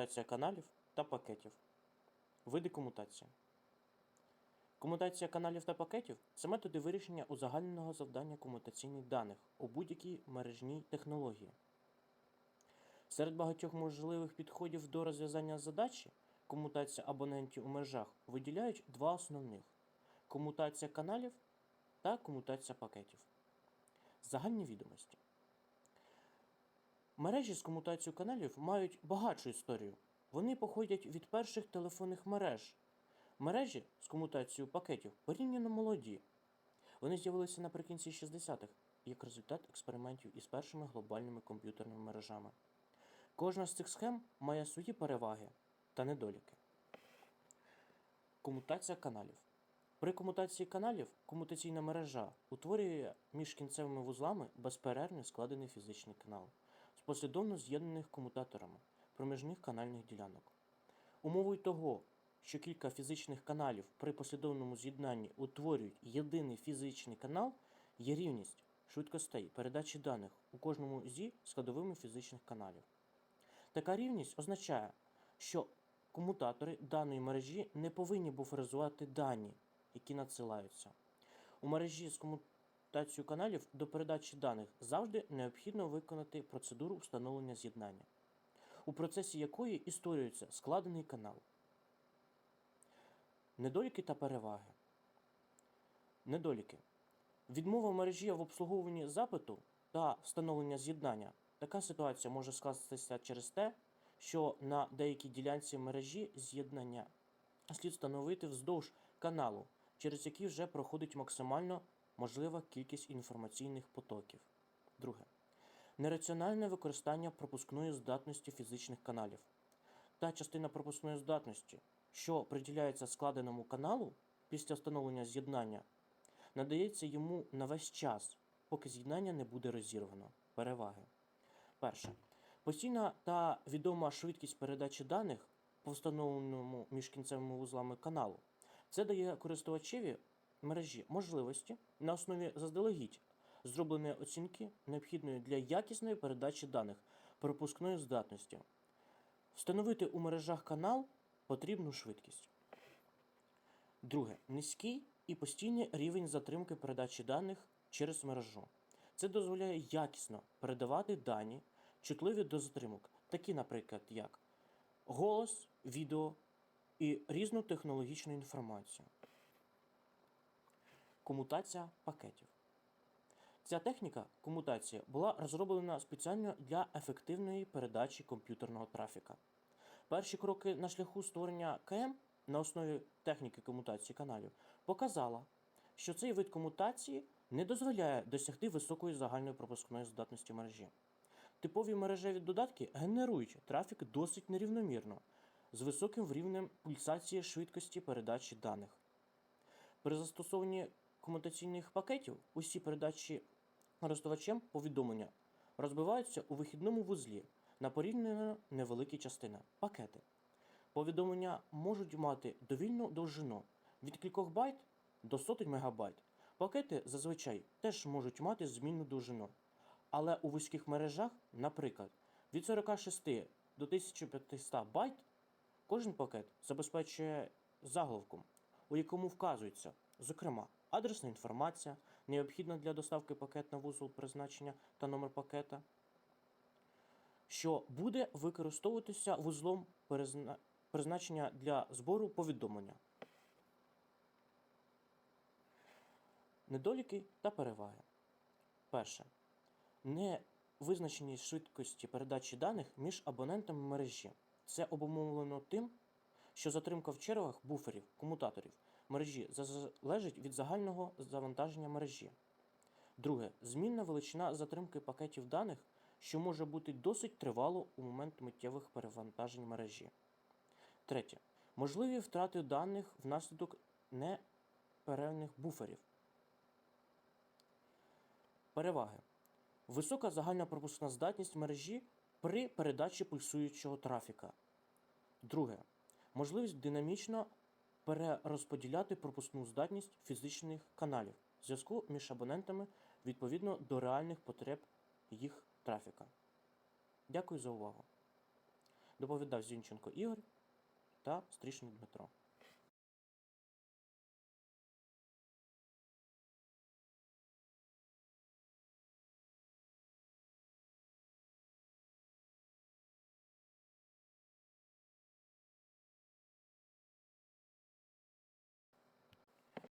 Комутація каналів та пакетів. Види комутації. Комутація каналів та пакетів це методи вирішення узагальненого завдання комутаційних даних у будь-якій мережній технології. Серед багатьох можливих підходів до розв'язання задачі комутація абонентів у мережах виділяють два основних: комутація каналів та комутація пакетів. Загальні відомості. Мережі з комутацією каналів мають багатшу історію. Вони походять від перших телефонних мереж. Мережі з комутацією пакетів порівняно молоді. Вони з'явилися наприкінці 60-х як результат експериментів із першими глобальними комп'ютерними мережами. Кожна з цих схем має свої переваги та недоліки. Комутація каналів. При комутації каналів комутаційна мережа утворює між кінцевими вузлами безперервно складений фізичний канал з послідовно з'єднаних комутаторами проміжних канальних ділянок. Умовою того, що кілька фізичних каналів при послідовному з'єднанні утворюють єдиний фізичний канал, є рівність швидкостей передачі даних у кожному зі складовими фізичних каналів. Така рівність означає, що комутатори даної мережі не повинні буферизувати дані, які надсилаються. У мережі з комутацією каналів до передачі даних завжди необхідно виконати процедуру встановлення з'єднання, у процесі якої і створюється складений канал. Недоліки та переваги. Недоліки. Відмова мережі в обслуговуванні запиту та встановлення з'єднання. Така ситуація може скластися через те, що на деякій ділянці мережі з'єднання слід встановити вздовж каналу, через який вже проходить максимально можлива кількість інформаційних потоків. Друге. Нераціональне використання пропускної здатності фізичних каналів. Та частина пропускної здатності, що приділяється складеному каналу після встановлення з'єднання, надається йому на весь час, поки з'єднання не буде розірвано. Переваги. Перше. Постійна та відома швидкість передачі даних по встановленому між кінцевими вузлами каналу. Це дає користувачеві мережі можливості на основі заздалегідь зробленої оцінки, необхідної для якісної передачі даних пропускної здатності. Встановити у мережах канал потрібну швидкість. Друге. Низький і постійний рівень затримки передачі даних через мережу. Це дозволяє якісно передавати дані, чутливі до затримок, такі, наприклад, як голос, відео і різну технологічну інформацію. Комутація пакетів. Ця техніка комутації була розроблена спеціально для ефективної передачі комп'ютерного трафіка. Перші кроки на шляху створення КМ на основі техніки комутації каналів показала, що цей вид комутації не дозволяє досягти високої загальної пропускної здатності мережі. Типові мережеві додатки генерують трафік досить нерівномірно, з високим рівнем пульсації швидкості передачі даних. При застосуванні комутаційних пакетів усі передачі користувачем повідомлення розбиваються у вихідному вузлі на порівняно невеликі частини пакети. Повідомлення можуть мати довільну довжину від кількох байт до сотень мегабайт. Пакети зазвичай теж можуть мати змінну довжину. Але у вузьких мережах, наприклад, від 46 до 1500 байт, кожен пакет забезпечує заголовком, у якому вказується, зокрема, адресна інформація, необхідна для доставки пакет на вузол призначення та номер пакета, що буде використовуватися вузлом призначення для збору повідомлення. Недоліки та переваги. Перше. Невизначеність швидкості передачі даних між абонентами мережі. Це обумовлено тим, що затримка в чергах буферів, комутаторів мережі залежить від загального завантаження мережі. Друге. Змінна величина затримки пакетів даних, що може бути досить тривало у момент миттєвих перевантажень мережі. Третє. Можливі втрати даних внаслідок неперервних буферів. Переваги. Висока загальна пропускна здатність мережі при передачі пульсуючого трафіка. Друге. Можливість динамічно перерозподіляти пропускну здатність фізичних каналів в зв'язку між абонентами відповідно до реальних потреб їх трафіка. Дякую за увагу. Доповідав Зінченко Ігор та Стрішний Дмитро.